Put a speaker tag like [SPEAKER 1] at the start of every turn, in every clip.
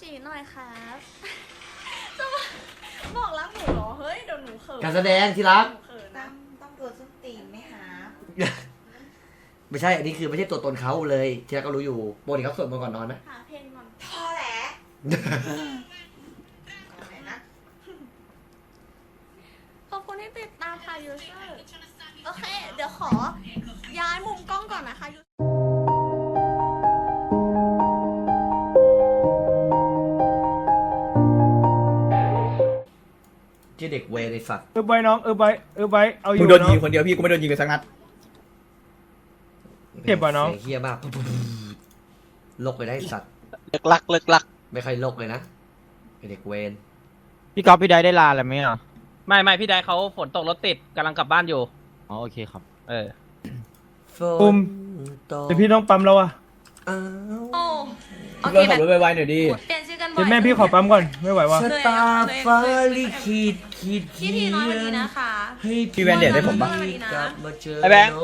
[SPEAKER 1] ฉีหน่อยครับจะมาบอกรักหนูเหรอ เฮ้ยเดี๋ยวหนูเขิน
[SPEAKER 2] การแสดงที่รัก
[SPEAKER 1] หนูเขิน
[SPEAKER 3] ต้
[SPEAKER 1] นะ
[SPEAKER 3] องต้องโดนส้นตีนไหมคะ
[SPEAKER 2] ไม่ใช่ อันนี้คือไม่ใช่ตัวตนเขาเลยที่รักก็รู้อยู่ปกติเขาสวดมนต์ก่อนนอนไหม
[SPEAKER 1] หาเพลงก่อน
[SPEAKER 3] ทอแหละเอาไหนนะ
[SPEAKER 1] ขอบคุณที่ติดตามค่ะยูเซอร์โอเค เดี๋ยวขอ ย้ายมุมกล้องก่อนนะคะ
[SPEAKER 2] เจ๊เด็กเวรในสัตว์
[SPEAKER 4] เออใบน้องเออใบเออใบเอาอ
[SPEAKER 5] มึ
[SPEAKER 4] ยู่
[SPEAKER 5] งโดน
[SPEAKER 4] เนาะ
[SPEAKER 5] ยิงคนเดียวพี่กูไม่โดนยิงเลยสักนัด
[SPEAKER 4] เจ็บปะน้อง
[SPEAKER 2] สียงเฮียมากลกไปได้สัตว์
[SPEAKER 6] เลิกลักเลิกลัก
[SPEAKER 2] ไม่ค่อยลกเลยนะไอ้เด็กเวร
[SPEAKER 7] พี่ก๊อฟพี่ได้ได้ลาแล้วไหมอะ
[SPEAKER 8] ไม่ไม่พี่ไดเขาฝนตกรถติดกำลังกลับบ้านอยู่
[SPEAKER 7] อ๋อโอเคครับ
[SPEAKER 8] เออ
[SPEAKER 4] ปุ่ม
[SPEAKER 2] ตก
[SPEAKER 4] เดี๋ยวพี่ต้องปั๊มแล้วอะ
[SPEAKER 2] อ้าว
[SPEAKER 1] โอ้โอ
[SPEAKER 5] พี่
[SPEAKER 1] เค
[SPEAKER 5] ก็ขับรถไวๆหน่อยดิ
[SPEAKER 1] เปลี่ยนชื่อกันบ่อ
[SPEAKER 4] เดี๋ย
[SPEAKER 1] ยว
[SPEAKER 4] แม่พี่ขอปั๊มก่อนไม่ไหวว่ะ
[SPEAKER 2] ชะตาฟ้าลิขิต ขีด
[SPEAKER 1] พี่ทีน้อยวันนี้นะคะ
[SPEAKER 2] ให้
[SPEAKER 5] พี่แวนเดทได้ผมปะ
[SPEAKER 2] กลับมาเจอ
[SPEAKER 8] ไอ้แบงค์
[SPEAKER 2] โ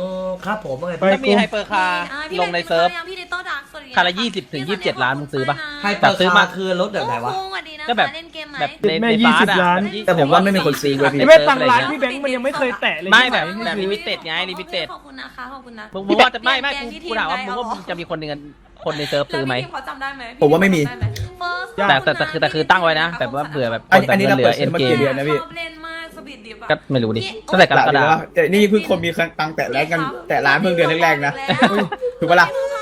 [SPEAKER 2] ครับผมว่าไง
[SPEAKER 4] ไป
[SPEAKER 8] ถ้ามีไฮเปอร์คาร์
[SPEAKER 1] อ่าพี่
[SPEAKER 8] ลงในเซิร์ฟ
[SPEAKER 1] พี่ดิโต้ดักสวัสดี
[SPEAKER 8] คันละะ20ถึง
[SPEAKER 1] พี่
[SPEAKER 8] 27ล้านมึงซื้อปะ
[SPEAKER 2] ให้
[SPEAKER 8] แต่
[SPEAKER 2] เปิด
[SPEAKER 8] ซื้อ
[SPEAKER 2] มา
[SPEAKER 8] มา
[SPEAKER 2] คือรถแบบไหนวะ
[SPEAKER 1] โอ้โหสวัสดี นะคะ
[SPEAKER 8] ก็แบบ
[SPEAKER 1] เล่นเกมไหม
[SPEAKER 8] แบบใน
[SPEAKER 4] แม่
[SPEAKER 8] ใน
[SPEAKER 4] ยี่
[SPEAKER 8] ฟ้า
[SPEAKER 4] สิบ
[SPEAKER 8] อะ
[SPEAKER 4] ล้าน
[SPEAKER 8] ยี่สิบ
[SPEAKER 5] แต่ผมว่าไม่มีคนซื้อเว้ยพี่
[SPEAKER 4] ไอ้แม่ตังค์ร้านพี่แบงค์มันยังไม่เคยแตะเลย
[SPEAKER 8] ไม่แบบ
[SPEAKER 4] ที่หน
[SPEAKER 8] แบบ
[SPEAKER 4] ซื้
[SPEAKER 8] ลิ
[SPEAKER 4] อ
[SPEAKER 8] มิเต็ดไงลิมิเต็ด
[SPEAKER 1] ขอบคุณนะคะขอบคุณนะ
[SPEAKER 8] มึงมึงว่าจะไม่ไม่
[SPEAKER 1] แกง
[SPEAKER 8] กู
[SPEAKER 1] ที่
[SPEAKER 8] กูถามว่า
[SPEAKER 1] ที
[SPEAKER 8] มึงว่า
[SPEAKER 1] ได้
[SPEAKER 8] มึงจะมีคนหนึ่งคนในเซิร์ฟซื้อไหม
[SPEAKER 1] แล้วพี่ทีเขาจำได้ไหม
[SPEAKER 5] ผมว่าไม่มี
[SPEAKER 1] จำด้ห First
[SPEAKER 8] แต่แต่แต่คือแต่คือตั้งไว้นะแบบว่าเผื่อแบบ
[SPEAKER 5] อันนี้อันนี้
[SPEAKER 8] ค
[SPEAKER 5] เรา
[SPEAKER 8] เหลื
[SPEAKER 5] เปิ
[SPEAKER 8] อ
[SPEAKER 5] ด
[SPEAKER 8] เอ็น
[SPEAKER 5] มา
[SPEAKER 8] เก
[SPEAKER 5] กี่
[SPEAKER 8] ม
[SPEAKER 5] เดือนนะพี่
[SPEAKER 1] ชอบเล่นมากสปีดดิบอะ
[SPEAKER 8] ก็ไม่รู้ดิตั้งแต่กรกฎาคม
[SPEAKER 5] แต่นี่เพิ่งคนมีตังค์แตะแรกกันแตะร้านเพิ่งเดือนแรกๆนะ ถูกปะล่ะ
[SPEAKER 1] พี่ชอบอีกแล้วพี่ฟอร์ดสวั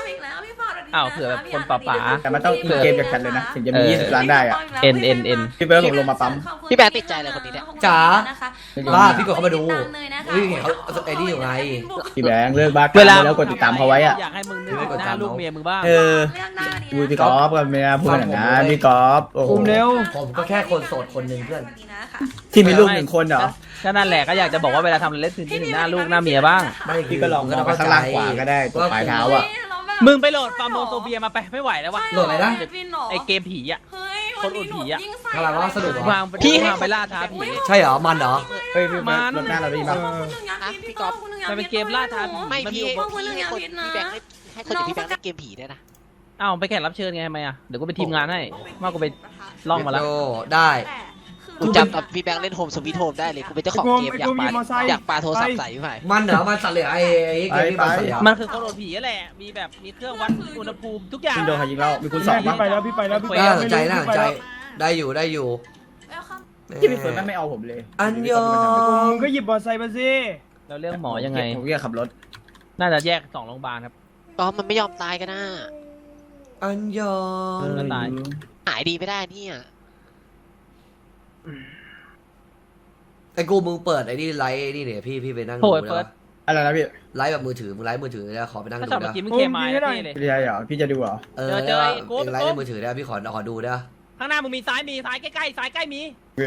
[SPEAKER 1] สดี
[SPEAKER 8] อ้าวเผื่อแบบคนป่าป๋า
[SPEAKER 5] แต่มันต้องอินเกมจากกันเลยนะถึงจะมี20ล้านได้อะ
[SPEAKER 8] เอ็นเอ็นเอ็น
[SPEAKER 5] พี่เบิร์ดผมลงมาปั๊ม
[SPEAKER 6] พี่แบงค์ติดใจเลยคนนี้เนี่ย
[SPEAKER 2] จ๋า
[SPEAKER 1] นะคะ
[SPEAKER 2] บ้าพี่กดเข้ามาดู
[SPEAKER 1] ติตเลยนะคะ
[SPEAKER 2] เฮ้ยเขาไอ้นี่อยู่ไง
[SPEAKER 5] พี่แบงค์เลิกบ้า
[SPEAKER 8] เวลา
[SPEAKER 5] แล้วกดติดตามเขาไว้อะ
[SPEAKER 8] อยากให้มึงนึกถึงหน้าลูกเมียมึงบ้าง
[SPEAKER 5] เออ
[SPEAKER 1] เรื่องหน้านี้
[SPEAKER 5] ดู
[SPEAKER 1] นะ
[SPEAKER 5] พี่กอล์ฟกับเมียพูดอย่างนั้นพี่กอล์ฟโอ้โห
[SPEAKER 4] คุมเร็ว
[SPEAKER 2] ผมก็แค่คนโสดคนหนึ่งเพื่อน
[SPEAKER 1] สวัสดีนะคะ
[SPEAKER 5] ที่มีลูกหนึ่งคนเหรอ
[SPEAKER 8] ก็นั่นแหละก็อยากจะบอกว่าเวลาทำอะไรเล่นถึงถึงหน้าลูกหน้าเมียบ้าง
[SPEAKER 2] ไม่
[SPEAKER 5] พี่ก็ลองมองไปข้างล่างขวาก็ได้ตรงปลายเท้าอะ
[SPEAKER 1] ฮ้ยแล้วแบบ
[SPEAKER 8] มึงไปโหลดฟาร์มโมโซเบียมาไปไม่ไหวแล้ววะ
[SPEAKER 2] โหลดอะไรนะ
[SPEAKER 1] ใช่เหรอ
[SPEAKER 8] ไอเกมผีอะ
[SPEAKER 1] เฮ้ย
[SPEAKER 8] คนอุ่นผีอะ
[SPEAKER 1] ยิ่งใส่
[SPEAKER 2] อะไรวะสนุกเหรอ
[SPEAKER 8] วางไป
[SPEAKER 6] พี่
[SPEAKER 8] วางไปล่าท้าผี
[SPEAKER 2] ใช่เหรอ มันเหรอ
[SPEAKER 5] เฮ้ยพี่เบิร์ดรถหน้าเราได้ยิน
[SPEAKER 1] ข
[SPEAKER 5] ป่ะ
[SPEAKER 1] อบคุณหนึ่งยาพิษ
[SPEAKER 6] พี่
[SPEAKER 1] พี่
[SPEAKER 6] ก๊
[SPEAKER 1] ก๊
[SPEAKER 6] อ
[SPEAKER 1] อ
[SPEAKER 6] ฟ
[SPEAKER 1] ฟคุณหนึ่งยา
[SPEAKER 8] มันเป็น
[SPEAKER 1] พิษ
[SPEAKER 8] เกมล่าท้าผี
[SPEAKER 6] ไม่
[SPEAKER 8] มันมี
[SPEAKER 6] พี่
[SPEAKER 8] อุป
[SPEAKER 1] ขอบคุณหนึ่ง
[SPEAKER 6] ให้
[SPEAKER 1] ยา
[SPEAKER 6] คน
[SPEAKER 1] พิษนะ
[SPEAKER 6] พี่แบงค์เล่นให้คนอย่างพี่แบงค์เล่นเกมผีด้วยนะ
[SPEAKER 8] อ้าวไปแข่งรับเชิญไงทำไมอะ เดี๋ยวกูไปทีมงานให้ว่ากูไปล่องมาแล้ว
[SPEAKER 2] โได้
[SPEAKER 1] แต่คือ
[SPEAKER 6] กูจำกับพี่แบงค์เล่นโฮมสวีทโฮมได้เลยกูเป็นเจ้าของเกมอยากปาอยากปาโทรศัพท์ใส่พี่ไผ่
[SPEAKER 2] มันเหรอมันสัตว์เหลือไอ้ไอ้เกมที่มันสัตว์เหลือ
[SPEAKER 8] มันคือคนโดนผีนั่นแหละมีแบบมีเครื่องวัดอุณหภูมิทุกอย่าง
[SPEAKER 5] พี่โดนใครยิงเรามีคุณส
[SPEAKER 4] แม่
[SPEAKER 5] อง
[SPEAKER 4] พี่
[SPEAKER 5] มั้ง
[SPEAKER 4] ไปแล้วพี่ไปแล้วพี่ไป
[SPEAKER 2] น่า
[SPEAKER 4] แล้ว
[SPEAKER 2] สนใจ
[SPEAKER 4] ไม่รู้
[SPEAKER 2] น่าสนใจได้อยู่ได้อยู่
[SPEAKER 1] เอ้ยครับ
[SPEAKER 5] ที่พี่เฟิร์นไม่เอาผมเลย
[SPEAKER 2] อันยอ
[SPEAKER 4] มึงก็หยิบบอลไซค์มาสิ
[SPEAKER 8] แล้วเรื่องหมอยังไง
[SPEAKER 5] ผมแค่ขับรถ
[SPEAKER 8] น่าจะแยกสองโรงพยาบาลครับ
[SPEAKER 6] ก็มันไม่ยอมตายกันนะ
[SPEAKER 2] อันยอ
[SPEAKER 8] เออตาย
[SPEAKER 6] หายดีไม่ได้เนี่ย
[SPEAKER 2] ไอ้กูมึงเปิดไอ้นี่ไลฟ์ไอ้นี่เนี่ยพี่พี่ไปนั่ง
[SPEAKER 8] โอ้
[SPEAKER 2] ดู
[SPEAKER 8] ย
[SPEAKER 2] ได้
[SPEAKER 8] เปิด
[SPEAKER 2] ปะ
[SPEAKER 5] อะไรนะพี่
[SPEAKER 2] ไลฟ์แบบมือถือมึงไลฟ์มือถือแล้วขอไปนั่ง
[SPEAKER 8] ถ้า
[SPEAKER 2] ดู
[SPEAKER 8] ชอบเมื่
[SPEAKER 2] ได้
[SPEAKER 8] อกี้มึงเคมายนะพี่เลย
[SPEAKER 5] พี่ชายเหรอพี่จะดูเหรอ
[SPEAKER 2] เออ
[SPEAKER 8] เจอเจอไอ้กู
[SPEAKER 2] เองไลฟ์ในมือถือได้พี่ขอขอดูได้ปะ
[SPEAKER 8] ข้างหน้ามึงมีซ้ายมีซ้ายใกล้ๆซ้ายใกล้มี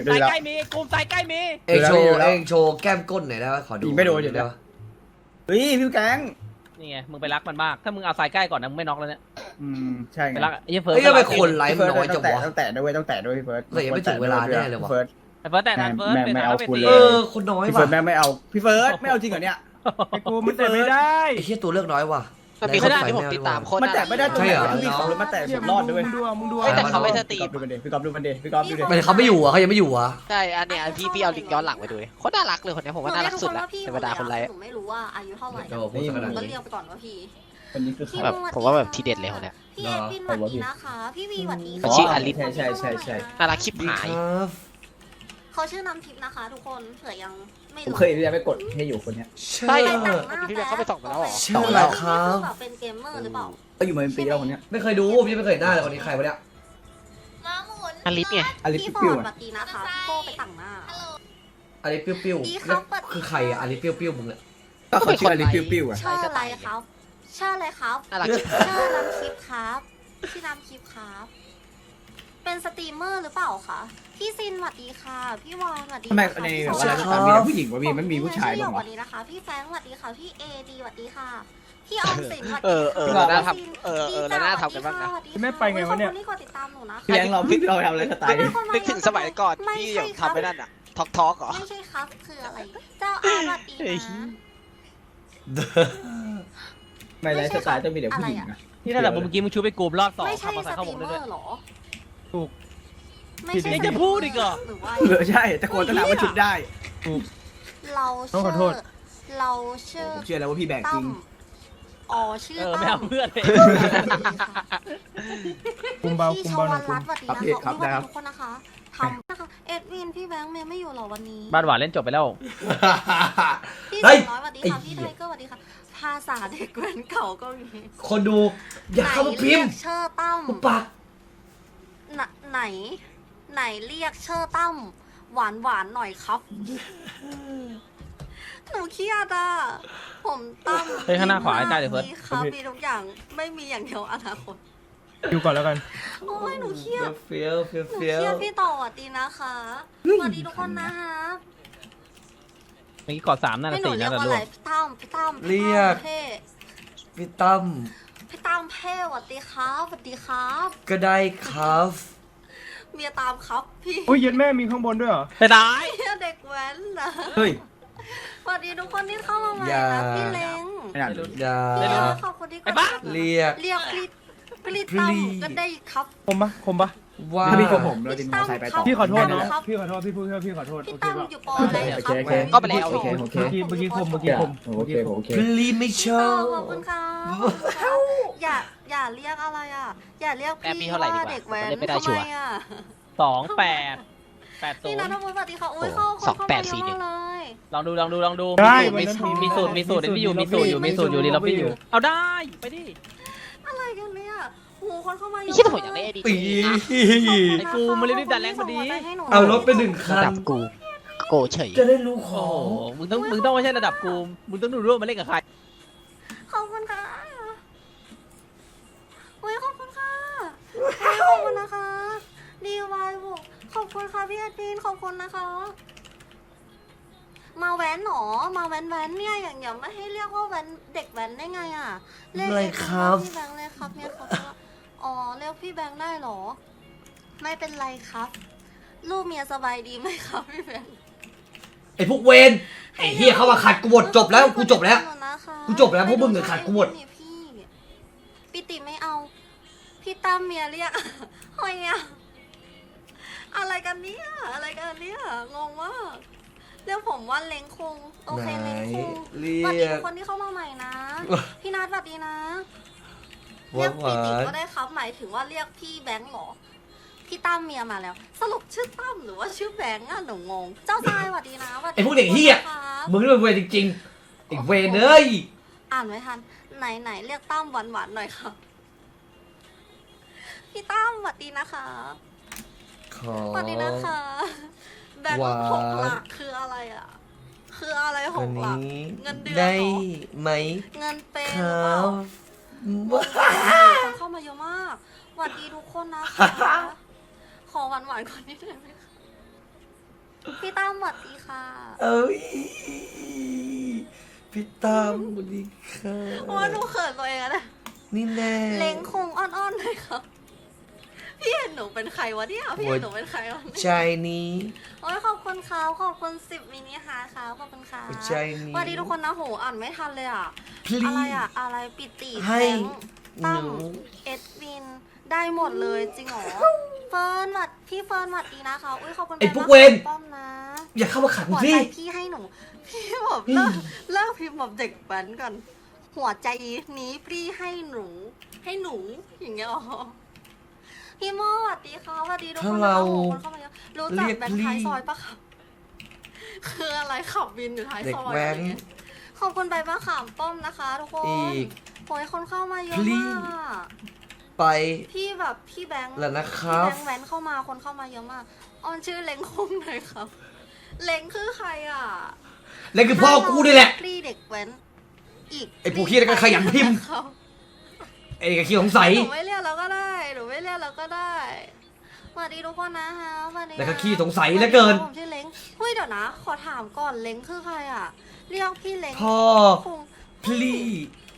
[SPEAKER 5] ดู
[SPEAKER 8] ซ้าย
[SPEAKER 5] แล้ว
[SPEAKER 8] ใกล้มีกลุ่มซ้ายใกล้มี
[SPEAKER 2] เองโชว์
[SPEAKER 5] ดูแล้ว
[SPEAKER 2] เองโชว์แก้มก้นหน่อยได้ปะขอดู
[SPEAKER 5] ยิงไม่โดนอยู่แล้ว
[SPEAKER 2] ได้ปะ
[SPEAKER 5] เฮ้ยพี่แกง
[SPEAKER 8] นี่ไงมึงไปรักมันมากถ้ามึงเอาซ้ายใกล้ก่อนนะมึงไม่น็อกแล้วเนี่ย
[SPEAKER 5] อืมใช่ไง
[SPEAKER 8] ไปรักไอ้เหี้ยเฟิร์ส
[SPEAKER 2] เฮ้ยทำไมคนไลฟ์
[SPEAKER 5] พี่
[SPEAKER 2] มัน
[SPEAKER 5] เฟิร์ส
[SPEAKER 2] น้อยจั
[SPEAKER 5] ต้องงแตะ
[SPEAKER 2] วะ
[SPEAKER 5] ต้องแตะด้วยต้องแตะด้วยพี่เฟิร์ส
[SPEAKER 2] เฮ้ยยังไม่ถึงเวลาแน่เลยวะ
[SPEAKER 5] พี่เฟิร์ส
[SPEAKER 8] ไอ้เฟิร์สแต่ทันเฟิร์ส
[SPEAKER 5] แม่
[SPEAKER 8] เป็น
[SPEAKER 5] ไม่
[SPEAKER 8] ทาง
[SPEAKER 5] เอา
[SPEAKER 8] ไป
[SPEAKER 5] คุณ
[SPEAKER 8] ตี
[SPEAKER 5] เลย
[SPEAKER 2] เออคนน้อย
[SPEAKER 5] พี่เฟิ
[SPEAKER 2] ว่ะ
[SPEAKER 5] ร์สแม่งไม่เอาพี่เฟิร์สไม่เอาจริงเหรอเนี่ย
[SPEAKER 4] ไอ้กูมันแต่ไม่ได้
[SPEAKER 2] ไอ้เหี้ยตัวเลือกน้อยว่ะ
[SPEAKER 6] มันมีคนที่ผมติดตามโคตร
[SPEAKER 5] มันแตะไม่ได้ตรงไหน
[SPEAKER 2] ใช่เหรอ
[SPEAKER 5] พี่ขับรถมาแตะ
[SPEAKER 4] เดี๋
[SPEAKER 5] สุ
[SPEAKER 4] ยว
[SPEAKER 5] ด
[SPEAKER 4] มึ
[SPEAKER 5] รอดด้วย
[SPEAKER 4] งดูอะมึงดู
[SPEAKER 6] เฮ้ย
[SPEAKER 4] อะ
[SPEAKER 6] แต่เขาไม่สตรี
[SPEAKER 5] พี่
[SPEAKER 6] ม
[SPEAKER 5] ก๊อฟดูมันดิพี่ก๊อฟดูมันดิพี่ก๊อฟดูดิ
[SPEAKER 2] มันเขาไม่อยู่อะเขายังไม่อยู่อะ
[SPEAKER 6] ใช่อันเนี้ยพี่พี่เอาลิงก์ย้อนหลังไปดูดิโคตรน่ารักเลยคนเนี้ยผมว่าน่ารักสุดละในบรรดาคนไลฟ์
[SPEAKER 1] หนูไม่รู้ว่าอายุเท่าไหร่
[SPEAKER 2] โอ้โหพูดสักขนาด
[SPEAKER 1] ก็
[SPEAKER 2] นี้
[SPEAKER 1] เรียกไปก่อนว่าพี่
[SPEAKER 5] คนนี้คือใคร
[SPEAKER 6] แบบผมว่าแบบทีเด็ดเลยคนเนี้ย
[SPEAKER 1] พี่เอ็ดวินสวัสดีนะคะ พี่วีสวัสดี
[SPEAKER 6] เขาชื่ออลิส
[SPEAKER 5] ใช่ใช่ใช่ใช่
[SPEAKER 6] น่ารักคลิป
[SPEAKER 2] ดี
[SPEAKER 6] หาย
[SPEAKER 2] ครับ
[SPEAKER 1] เขาชื่อน้ำทิพย์นะคะ ทุกคนเผื่อยัง ไม่
[SPEAKER 5] ผม
[SPEAKER 1] รู้
[SPEAKER 5] เคยที่จะไปกดให้อยู่คนเนี้ย
[SPEAKER 6] ใช่
[SPEAKER 2] ใช่
[SPEAKER 6] เหรอพี่แบงค์เข้าไปส่องมาแล้วเหรอ
[SPEAKER 2] ชื่ออะไรครับ
[SPEAKER 1] แบบเป็นเกมเมอร์หรือเปล่า
[SPEAKER 5] ก็อยู่มาเป็นปีแล้วคนเนี้ย
[SPEAKER 2] ไม่เคยดูพี่ไม่เคยเห็นหน้าเลยคนนี้ใครวะเนี่ย
[SPEAKER 1] มาหมุน
[SPEAKER 6] อลิสไง
[SPEAKER 5] อลิส
[SPEAKER 1] พี่ฟอ
[SPEAKER 5] ปิ้ว
[SPEAKER 1] ร์ด
[SPEAKER 5] ๆ
[SPEAKER 1] ส
[SPEAKER 5] อะ
[SPEAKER 1] วัสดีนะคะพี่โก้ไปตั้งหน้า
[SPEAKER 2] อันนี้ปิ้วปิ้ว
[SPEAKER 1] ดีครับ
[SPEAKER 2] แล้ว
[SPEAKER 1] เปิด
[SPEAKER 2] คือใครอะอันนี้ปิ้วปิ้วมึงเนี่ย
[SPEAKER 5] ก็เขาชื่ออลิสปิ้วๆอะ
[SPEAKER 1] ชื่ออะไรครับชื่ออะไรครับ
[SPEAKER 6] น่ารักคลิป
[SPEAKER 1] ชื่อน้ำทิพย์ครับชื่อน้ำทิพย์ครับ เป็นสตรีมเมอร์หรือเปล่าคะ พี่ซินสวัสดีค่ะ พี่วานสวัสดี
[SPEAKER 5] ทำไม
[SPEAKER 1] ค่ะ
[SPEAKER 5] ใน
[SPEAKER 1] พี่
[SPEAKER 5] แบบ
[SPEAKER 1] ส
[SPEAKER 5] ว่า
[SPEAKER 1] วัส
[SPEAKER 5] ราช
[SPEAKER 1] ดี
[SPEAKER 5] การ
[SPEAKER 1] ค่ะ
[SPEAKER 5] มีแต่ผู้หญิงวะพี่มันมีผู้ชายบ้าง
[SPEAKER 1] ส
[SPEAKER 5] วะ
[SPEAKER 1] วัสดีนะคะ พี่แฟรงค์สวัสดีค่ะ พี่เอดีสวัสดีค่ะ พี่ออมสินสวัสดี
[SPEAKER 6] เออเออ
[SPEAKER 1] ค่ะ
[SPEAKER 6] เราน่า
[SPEAKER 1] พี่
[SPEAKER 6] ทำเออเออเราน่าทำกันบ้างนะ
[SPEAKER 1] สวัสดีค่ะ
[SPEAKER 4] แม่ไปไงวะเนี่ย
[SPEAKER 1] ขอบคุณที่กดติดตามหนูนะ
[SPEAKER 5] พี่แบงค์เราพี่เราทำอะไรสไตล์นี้
[SPEAKER 6] นึกถึงสมัยก่อนที่อย่างทำไปนั่นอะทอกทอกเหรอ
[SPEAKER 1] ไม่ใช่ครับคืออะไร เจ้าอาสวัสดี
[SPEAKER 6] เฮ้ย
[SPEAKER 1] นะ
[SPEAKER 5] ไม่ไลฟ์สไตล์ต้องมีแต่ผู้หญิงนะ
[SPEAKER 8] นี่ถ้าแบบเมื่อกี้มึงชูไปกลุ่มรอดสอง
[SPEAKER 1] ไม่ใช่
[SPEAKER 8] ขับมา
[SPEAKER 1] ส
[SPEAKER 8] ใส่
[SPEAKER 1] ต
[SPEAKER 8] เข้า
[SPEAKER 1] รี
[SPEAKER 8] วง
[SPEAKER 1] มเม
[SPEAKER 8] ได้
[SPEAKER 1] อ
[SPEAKER 8] ด้วย
[SPEAKER 1] ร์เหรอ
[SPEAKER 4] ถูก
[SPEAKER 1] ไม่ใช่
[SPEAKER 8] ยังจะพูดอีกเหรอ
[SPEAKER 1] หรือว่า
[SPEAKER 5] เหลือใช่ตะโกนตะหนาว่าชุดได้
[SPEAKER 1] เรา
[SPEAKER 4] ต้องขอโท
[SPEAKER 1] ชื่
[SPEAKER 4] ษ
[SPEAKER 1] อเราชื่อ
[SPEAKER 5] ผมเชื่อแล้วว่าพี่แบกจ
[SPEAKER 1] ตั้
[SPEAKER 5] ริ
[SPEAKER 1] ม
[SPEAKER 5] ง
[SPEAKER 1] อ๋อชื่อ
[SPEAKER 8] เออ
[SPEAKER 1] ตั้
[SPEAKER 8] ไม่เอา
[SPEAKER 1] ม
[SPEAKER 8] เพื่อนเลย
[SPEAKER 4] คุมเบา
[SPEAKER 1] พี่
[SPEAKER 4] คุม
[SPEAKER 1] ช
[SPEAKER 4] เบาหน่
[SPEAKER 1] วั
[SPEAKER 4] อย
[SPEAKER 1] น
[SPEAKER 4] คุ
[SPEAKER 1] รั
[SPEAKER 4] ม
[SPEAKER 1] ตน์สวัสดี
[SPEAKER 5] ครับ
[SPEAKER 1] นะ
[SPEAKER 5] พี่
[SPEAKER 1] คะ
[SPEAKER 5] ครับ
[SPEAKER 1] อุ๊ย
[SPEAKER 5] ได้ครับ
[SPEAKER 1] ทุกคนนะคะทำนะคะเอ็ดวินพี่แบงค์เมย์ไม่อยู่เหรอวันนี้
[SPEAKER 8] บ้านหวานเล่นจบไปแล้ว
[SPEAKER 1] พี่
[SPEAKER 2] เฮ้
[SPEAKER 1] ส
[SPEAKER 2] ย
[SPEAKER 1] น้อยสวัสดี
[SPEAKER 2] ไอ้
[SPEAKER 1] ค่ะ พี่
[SPEAKER 2] เหี้
[SPEAKER 1] ไท
[SPEAKER 2] ย
[SPEAKER 1] เกอร์สวัสดีค่ะ ภาษาเด็กแว้นเก่าก็มี
[SPEAKER 2] คนดูอย่าเข้ามาพิมพ์
[SPEAKER 1] ไหนเรียกเชอร์ตั้ม
[SPEAKER 2] ปุบปาก
[SPEAKER 1] ไหนไหน ไหนเรียกเชอร์ตั้มหวานหวานๆหน่อยครับ หนูเครียดอะ ผมตั้ม
[SPEAKER 8] เฮ้ยข้างหน้าขวาใกล้ๆเลยเฟิร์ส
[SPEAKER 1] มีครับมีทุกอย่างไม่มีอย่างเดียวอนาคต
[SPEAKER 4] อยู่ก่อนแล้วกัน
[SPEAKER 1] โอ้ยหนูเครียด
[SPEAKER 2] เฟี้ยวเฟี้ยว
[SPEAKER 1] หนู
[SPEAKER 2] เฟี้ยว
[SPEAKER 1] เครียดพี่ต่อสวัสดีนะคะสวัสดีทุกคนนะคะ
[SPEAKER 8] เมื่อกี้กอดสามน่า
[SPEAKER 1] ให้
[SPEAKER 8] จะ
[SPEAKER 1] หนู
[SPEAKER 8] สี่
[SPEAKER 1] เรีย
[SPEAKER 8] น่ากจะ
[SPEAKER 1] ว่า
[SPEAKER 8] ร่
[SPEAKER 1] อะ
[SPEAKER 8] ว
[SPEAKER 1] ไรงพี่ตั้มพี่ตั้มพี่
[SPEAKER 2] เรียก
[SPEAKER 1] ตั้มเพ่
[SPEAKER 2] พี่ตั้ม
[SPEAKER 1] พี่ตั้มเพ่สวัสดีครับสวัสดีครับ
[SPEAKER 2] ก็ได้ครับ
[SPEAKER 1] เมียตามครับพี่
[SPEAKER 4] อุ้ยเย็นแม่มีข้างบนด้วยเหรอ
[SPEAKER 8] ไปได้
[SPEAKER 1] เมียเด็กแว้นนะ
[SPEAKER 5] เฮ้ย
[SPEAKER 1] สวัสดีทุกคนที่เข้ามาใหม่
[SPEAKER 2] อย่า
[SPEAKER 1] นะพี่เล้ง
[SPEAKER 5] ไม่น่าเลย
[SPEAKER 2] อย่า
[SPEAKER 1] พี่เล้งขอบคุณที่กด
[SPEAKER 2] เรียก
[SPEAKER 1] เรียกผลิตผลิตตั้ม
[SPEAKER 2] ผลิต
[SPEAKER 1] ก็ได้ครับ
[SPEAKER 4] คมปะคมปะ
[SPEAKER 2] ว่า
[SPEAKER 5] ถ้าพี่โกผมเราจะมอไซค์ไปต่อ
[SPEAKER 4] พี่ขอโทษนะ
[SPEAKER 1] ครับ
[SPEAKER 4] พี่ขอโทษพี่พูดแค่พี่ขอโทษ
[SPEAKER 1] พี่
[SPEAKER 4] โอเค
[SPEAKER 1] ตั้ม
[SPEAKER 4] ป่ะ
[SPEAKER 1] อยู่ปออะไรครับ
[SPEAKER 5] โอเคโอเค
[SPEAKER 6] ก็ไปแล้ว
[SPEAKER 5] โอเคโอเค
[SPEAKER 4] เมื่อกี้เมื่อกี้คมเมื่อกี้คม
[SPEAKER 5] โอเคโอเค
[SPEAKER 2] พลีไม่ช
[SPEAKER 1] เอ
[SPEAKER 2] อ
[SPEAKER 1] อบขอบคุณครับอย่าอย่าเรียกอะไรอะอย่าเรียก
[SPEAKER 6] แอปมี
[SPEAKER 1] พี่
[SPEAKER 6] เท่าไหร่ดี
[SPEAKER 1] ว่าก
[SPEAKER 6] ว่า
[SPEAKER 1] เด็กแว้น
[SPEAKER 6] มันเล่นไม่ได้
[SPEAKER 1] ทำ
[SPEAKER 6] ชัว
[SPEAKER 1] ไม
[SPEAKER 6] ร์
[SPEAKER 1] อะ
[SPEAKER 8] สองแปดแปดศู
[SPEAKER 1] พี่
[SPEAKER 8] น
[SPEAKER 1] นัท
[SPEAKER 8] ย์
[SPEAKER 1] พลสวัสดีค่ะอุ้ย
[SPEAKER 6] โอ้
[SPEAKER 1] เข้า
[SPEAKER 6] สองแปดสี่หนึ่ง
[SPEAKER 1] เลย
[SPEAKER 8] ลองดูลองดูลองดู
[SPEAKER 4] ได้
[SPEAKER 8] มี
[SPEAKER 4] วันนั้น
[SPEAKER 8] สูตร
[SPEAKER 4] มี
[SPEAKER 8] มีสูตรมีสูตรมีอยู่มีสูตรอยู่มีสูตรอยู่รีลอบบี้อยู่ เอาได้ไปดิ
[SPEAKER 1] อะไรกันเนี่ยโหูคนเข้ามาเย
[SPEAKER 6] ไม่
[SPEAKER 1] อะ
[SPEAKER 6] คิดว่าผมอยากได้เอดี
[SPEAKER 2] ปี
[SPEAKER 8] ไอ้กูมันรีบๆดันแรงพอดี
[SPEAKER 2] เอารถไปหนึ่ง
[SPEAKER 6] ระ
[SPEAKER 2] คัน
[SPEAKER 6] ดับกูโกเฉย
[SPEAKER 2] จะได้รู้ข
[SPEAKER 8] โอ้
[SPEAKER 2] อ
[SPEAKER 8] โห
[SPEAKER 2] ง
[SPEAKER 8] มึงต้องมึงต้องไม่ใช่ระดับกู มึงต้องดูร่วมมาเล่นกับใคร
[SPEAKER 1] ขอบคุณค่ะอุ้ยขอบคุณค่ะอุ๊ยขอบคุณนะคะ ดีวายบุกขอบคุณค่ะพี่อาทินขอบคุณนะคะ มาแว้นหนอมาแว้นแว้นเนี่ยอย่างอย่าไม่ให้เรียกว่าแว้นเด็กแว้นได้ไงอะเรียก
[SPEAKER 2] เลย
[SPEAKER 1] เอ็กซ์
[SPEAKER 2] ครับ
[SPEAKER 1] พี่แบงค์เลยครับเนี่ยเขาบ อกว่าอ๋อเรียกพี่แบงค์ได้เหรอ ไม่เป็นไรครับ ลูกเมียสบายดีไหมครับพี่แบงค์
[SPEAKER 2] ไอ้พวกเวนไอ้เฮียเข้ามาขัดกูหมดจบแล้วกูจบแล้ว
[SPEAKER 1] นะคะ
[SPEAKER 2] กูจบแล้วพวกมึงเหลือขาดกูหมด
[SPEAKER 1] ไพี่ปิติไม่เอา พี่ตั้มเมียเรียกหอยอะอะไรกันเนี่ยอะไรกันเนี่ยงงมากเรียกผมว่าเล้งคงโอเค
[SPEAKER 2] ไหน
[SPEAKER 1] เล้งคง
[SPEAKER 2] เรี
[SPEAKER 1] สวัสดี
[SPEAKER 2] ย
[SPEAKER 1] ทุ
[SPEAKER 2] ก
[SPEAKER 1] กคนที่เข้ามาใหม่นะ
[SPEAKER 2] ว้า
[SPEAKER 1] พี่นัทสวัสดีนะ
[SPEAKER 2] ห
[SPEAKER 1] เรี
[SPEAKER 2] วายน
[SPEAKER 1] ก
[SPEAKER 2] ห
[SPEAKER 1] ปิ
[SPEAKER 2] วา
[SPEAKER 1] ติ
[SPEAKER 2] น
[SPEAKER 1] ก็ได้ครับหมายถึงว่าเรียกพี่แบงค์เหรอพี่ตั้มเมียมาแล้ว สรุปชื่อตั้มหรือว่าชื่อแบงค์อะหนูงง เจ้าชายสวัสดีนะสวัสดี
[SPEAKER 2] ไอ้พวกเด็กเหี้ย
[SPEAKER 1] ทุคนนะครับ
[SPEAKER 2] มึงนี่เป็นเวนจริงๆไอ้เวนเอ้ย
[SPEAKER 1] อ่านไม่ทันไหนไหนเรียกตั้มหวานหวานๆหน่อยครับพี่ตั้มสวัสดีนะคะ
[SPEAKER 2] ขอ
[SPEAKER 1] สวัสดีนะคะ แบงค์
[SPEAKER 2] หวาน
[SPEAKER 1] หกหลักคืออะไรอะคืออะไรห
[SPEAKER 2] อัน
[SPEAKER 1] กหลัก
[SPEAKER 2] นี้
[SPEAKER 1] เงินเดือนเหรอ
[SPEAKER 2] ได้ไหม
[SPEAKER 1] เงินเปย์
[SPEAKER 2] ค
[SPEAKER 1] หรือ
[SPEAKER 2] รั
[SPEAKER 1] เปล่า
[SPEAKER 2] บ
[SPEAKER 1] คนเข้ามาเยอะมากสวัสดีทุกคนนะคะขอหวานหวานๆก่อนนิดนึงไหมคะพี่ตั้มสวัสดีค่ะ
[SPEAKER 2] เอ้ยพี่ตั้มสวัสดีค่ะ
[SPEAKER 1] โอ้ยหนูเขินตัวเองอะนะ
[SPEAKER 2] นี่แน่
[SPEAKER 1] เล้งคงอ้อนๆเลยครับ พี่เห็นหนูเป็นใครวะเนี่ยพี่เห็นหนูเป็นใครวะเนี่ย
[SPEAKER 2] ใจนี้
[SPEAKER 1] โอ้ยขอบคุณครับขอบคุณสิบมินิฮาร์ทครับขอบคุณค่ะ
[SPEAKER 2] ใจนี้
[SPEAKER 1] สวัสดีทุกคนนะโหอ่านไม่ทันเลยอะ
[SPEAKER 2] พลี
[SPEAKER 1] อะไรอะ อะไรปิติ
[SPEAKER 2] ให้
[SPEAKER 1] แบงค์ตั้ม
[SPEAKER 2] หนู
[SPEAKER 1] เอ็ดวิน ได้หมดเลยจริงเหรอ เฟิร์นหวัดพี่เฟิร์นหวัดดีนะคะ อุ้ยขอบคุณ
[SPEAKER 2] ไอ้
[SPEAKER 1] มาก
[SPEAKER 2] พวกเวร
[SPEAKER 1] ป้อมนะ
[SPEAKER 2] อย่าเข้ามาขัดกู
[SPEAKER 1] หัว
[SPEAKER 2] สิ
[SPEAKER 1] ใจพี่ให้หนู พี่แบบเลิกเลิกพิมพ์แบบเด็กแว้นก่อน หัวใจนี้พี่ให้หนู ให้หนูอย่างเงี้ยอ๋อ พี่โมสวัสดีค่ะสวัสดีทุกคน
[SPEAKER 2] ถ้า
[SPEAKER 1] นะ
[SPEAKER 2] เรา
[SPEAKER 1] คะโอ้โหคนเข้ามาเยอะรู้จัก
[SPEAKER 2] เรียก
[SPEAKER 1] แบงค์ท้าย
[SPEAKER 2] พี่
[SPEAKER 1] ซอยปะครับคืออะไรขับวินอยู่ท้าย
[SPEAKER 2] เด็ก
[SPEAKER 1] ซอย
[SPEAKER 2] แว้
[SPEAKER 1] อะไร
[SPEAKER 2] น
[SPEAKER 1] เงี้ยขอบคุณใบมะขามป้อมนะคะทุกคน
[SPEAKER 2] อีก
[SPEAKER 1] โอ้ยคนเข้ามาเยอะ
[SPEAKER 2] พี่
[SPEAKER 1] มากอะ
[SPEAKER 2] ไป
[SPEAKER 1] พี่แบบพี่แบงค์
[SPEAKER 2] แล้วนะค
[SPEAKER 1] พี่
[SPEAKER 2] รับ
[SPEAKER 1] แบงค์แว้นเข้ามาคนเข้ามาเยอะมากออนชื่อเล้งคุ้งหน่อยครับ เล้งคือใครอะ
[SPEAKER 2] แล้วคือพ่อกูนี่แหละ
[SPEAKER 1] พี่เด็กแว้นอีก
[SPEAKER 2] ไอ้พวกเหี้ยนั่นก็ขยันพิมพ์
[SPEAKER 1] เขา
[SPEAKER 2] ไอ้กระขี้สงสัย
[SPEAKER 1] หนูไม่เรียกเราก็ได้หนูไม่เรียกเราก็ได้สวัสดีทุกคนนะคะสวัสดีนะ
[SPEAKER 2] แล้วก็ขี้สงสัยเหลือเกิน
[SPEAKER 1] ผมชื่อเล้งเฮ้ยเดี๋ยวนะ ขอถามก่อนเล้งคือใครอะ เรียกพี่เล้ง
[SPEAKER 2] พ่อ
[SPEAKER 1] คง
[SPEAKER 2] พลี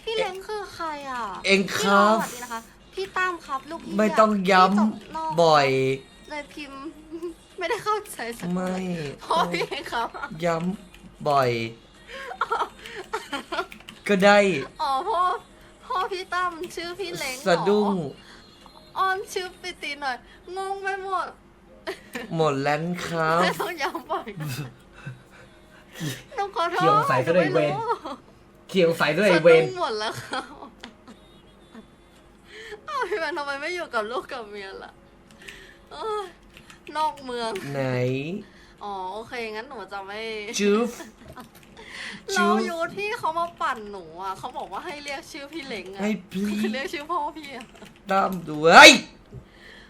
[SPEAKER 1] พี่เล้งคือใครอะ
[SPEAKER 2] เองครับ
[SPEAKER 1] พี่น้องสวัสดีนะคะพี่ตั้มครับลูกพี่
[SPEAKER 2] ไม่ต้องย้
[SPEAKER 1] พี่จบนอกำ
[SPEAKER 2] บ่อย
[SPEAKER 1] เลยพิมพ์ ไม่ได้เข้าใจสัก
[SPEAKER 2] ไม่
[SPEAKER 1] พ่อพี่เองครับ
[SPEAKER 2] ย้ำบ่อย ก็ได้
[SPEAKER 1] อ๋อพ่อ พ่อพี่ตั้มชื่อพี่เล้งเหรอ
[SPEAKER 2] สะดุ้ง
[SPEAKER 1] ออนชื่อปิติหน่อย งงไปหมด
[SPEAKER 2] หมดแล้วครับ
[SPEAKER 1] ไม่ต้องย้ำบ่อยหนูขอโทษ
[SPEAKER 2] เขียวใส่ซะด้วยเวร
[SPEAKER 1] หนูไม่รู้
[SPEAKER 2] เคียงใส่ด้วยไอ้เวร
[SPEAKER 1] สะดุ้งหมดแล้วค่ะอ้าวพี่แมนทำไมไม่อยู่กับลูกกับเมียล่ะเอ้ยนอกเมือง
[SPEAKER 2] ไหน
[SPEAKER 1] อ๋อ โอเค งั้นหนูจะไม่
[SPEAKER 2] จูฟ
[SPEAKER 1] เรา
[SPEAKER 2] จูฟ
[SPEAKER 1] อยู่ที่เขามาปั่นหนูอะเขาบอกว่าให้เรียกชื่อพี่เล้งอะ
[SPEAKER 2] ให้พี่
[SPEAKER 1] คือเรียกชื่อพ่อพี่อะ
[SPEAKER 2] ตามดูเฮ้ย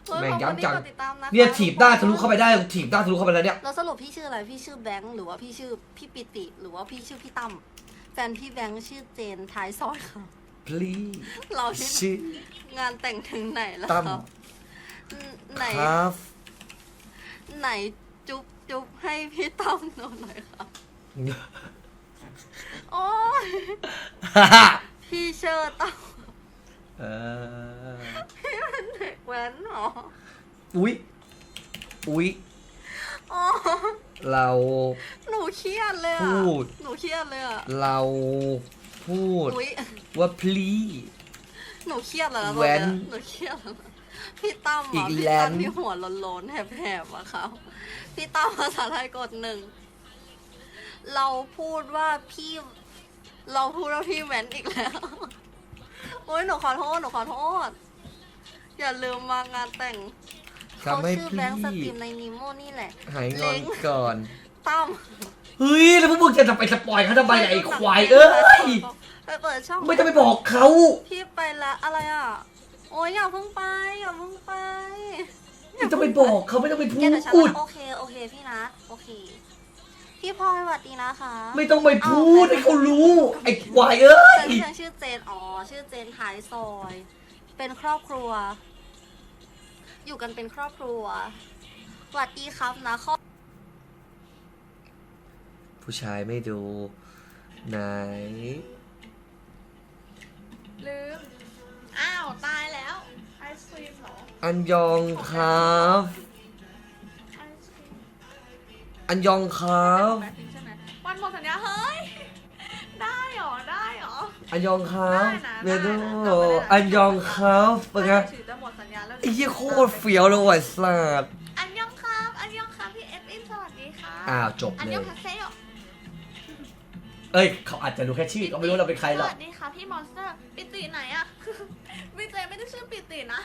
[SPEAKER 1] เฮ้ย
[SPEAKER 2] แม่ง
[SPEAKER 1] ขอบคุณ
[SPEAKER 2] ย้ำจัง
[SPEAKER 1] ที่กดติดตามนะคะ
[SPEAKER 2] เนี่ยถีบได้ทะลุเข้าไปได้ถีบได้ทะลุเข้าไปแล้วเนี่ย
[SPEAKER 1] เราสรุปพี่ชื่ออะไรพี่ชื่อแบงค์หรือว่าพี่ชื่อพี่ปิติ หรือว่าพี่ชื่อพี่ตั้มแฟนพี่แบงค์ชื่อเจนท้ายซอยค่ะ
[SPEAKER 2] please
[SPEAKER 1] เราที่
[SPEAKER 2] ชื่องา
[SPEAKER 1] นแต่งถึงไหนแล้ว
[SPEAKER 2] ตั้ม
[SPEAKER 1] ครับไหน
[SPEAKER 2] ครับ
[SPEAKER 1] ไหนจุ๊บจุ๊บให้พี่ตั้มหนูหน่อยครับ โอ้ยพี่เชิดตั้ม
[SPEAKER 2] เออ
[SPEAKER 1] พี่เป็นเด็กแว้นเหรอ
[SPEAKER 2] อุ๊ยอุ๊ย
[SPEAKER 1] อ๋อ
[SPEAKER 2] เรา
[SPEAKER 1] หนูเครียดเลยอะ
[SPEAKER 2] พูด
[SPEAKER 1] หนูเครียดเลยอะ
[SPEAKER 2] เราพูด
[SPEAKER 1] อุ้ย
[SPEAKER 2] ว่า please
[SPEAKER 1] หนูเครียดแล้วนะตอน
[SPEAKER 2] แว้น
[SPEAKER 1] เนี้ยหนูเครียดแล้วนะพี่ตั้ม
[SPEAKER 2] อี
[SPEAKER 1] อะ
[SPEAKER 2] ก
[SPEAKER 1] พี่
[SPEAKER 2] แล
[SPEAKER 1] ตั้
[SPEAKER 2] น
[SPEAKER 1] ม
[SPEAKER 2] ด์
[SPEAKER 1] ที่หัวโล้นๆแหบๆอะครับพี่ตั้มภาษาไทยกดหนึ่ง เราพูดว่าพี่ เราพูดว่าพี่แว้นอีกแล้ว โอ้ยหนูขอโทษหนูขอโทษ อย่าลืมมางานแต่งเขา
[SPEAKER 2] ทำให้
[SPEAKER 1] ชื่อแบงค์สตรี
[SPEAKER 2] พี่
[SPEAKER 1] มในนิโมนี่แหละ
[SPEAKER 2] หายงอน
[SPEAKER 1] เล้ง
[SPEAKER 2] ก่อน
[SPEAKER 1] ตั้ม
[SPEAKER 2] เฮ้ย แล้วพวกมึงจะไปสปอยเขาทำไมล่ะไอ้ควายเอ้ย
[SPEAKER 1] ไปเปิดช่อง
[SPEAKER 2] ไม่ต้องไปบอกเขา
[SPEAKER 1] พี่ไปละอะไรอะ โอ้ยอย่าเพิ่งไปอย่าเพิ่งไป
[SPEAKER 2] ไม่ต้องไปบอกเขาไม่ต้องไปพู
[SPEAKER 1] แกเดี๋ยวฉัน
[SPEAKER 2] ด
[SPEAKER 1] โอเคโอเคพี่นะโอเค พี่พลอยสวัสดีนะคะ
[SPEAKER 2] ไม่ต้องไปพูดให้เขารู้ ไอ้ควายเอ้ย
[SPEAKER 1] แต่พี่ยังชื่อเจนอ๋อชื่อเจนท้ายซอย เป็นครอบครัว อยู่กันเป็นครอบครัวสวัสดีครับนะข้อ
[SPEAKER 2] ผู้ชายไม่ดูไหน
[SPEAKER 3] ลืมอ้าว ตายแล้วไอศครีมเหรอ
[SPEAKER 2] อันยองครับ
[SPEAKER 3] ไอศครีม
[SPEAKER 2] อันยองครับ
[SPEAKER 3] แบ็คพิงค์ใช่ไหมวันหมดสัญญาเฮ้ย ได้เหรอ ได้เหรอ
[SPEAKER 2] อันยองครับ
[SPEAKER 3] ได้นะ
[SPEAKER 2] เมดู
[SPEAKER 3] ได้นะจำไม่ได้
[SPEAKER 2] อันยองครับเป็นไง
[SPEAKER 3] ถือจะหมดสัญญาแล้ว
[SPEAKER 2] ไอ้เหี้ยโคตรเฟี้ยวเลยว่ะสัตว์
[SPEAKER 3] อันยองครับ อันยองครับพี่เอฟอินสวัสดีค่ะ
[SPEAKER 2] อ้าวจบ
[SPEAKER 3] อัน
[SPEAKER 2] เลย
[SPEAKER 3] ยองคาเซ่
[SPEAKER 2] เอ้ยเขาอาจจะรู้แค่ชื่อก็ไม่รู้เราเป็นใครหร
[SPEAKER 3] ส
[SPEAKER 2] อก
[SPEAKER 3] วัสดีค่ะพี่มอนสเตอร์ ปิติไหนอะพี่เจไม่ได้ชื่อปิตินะ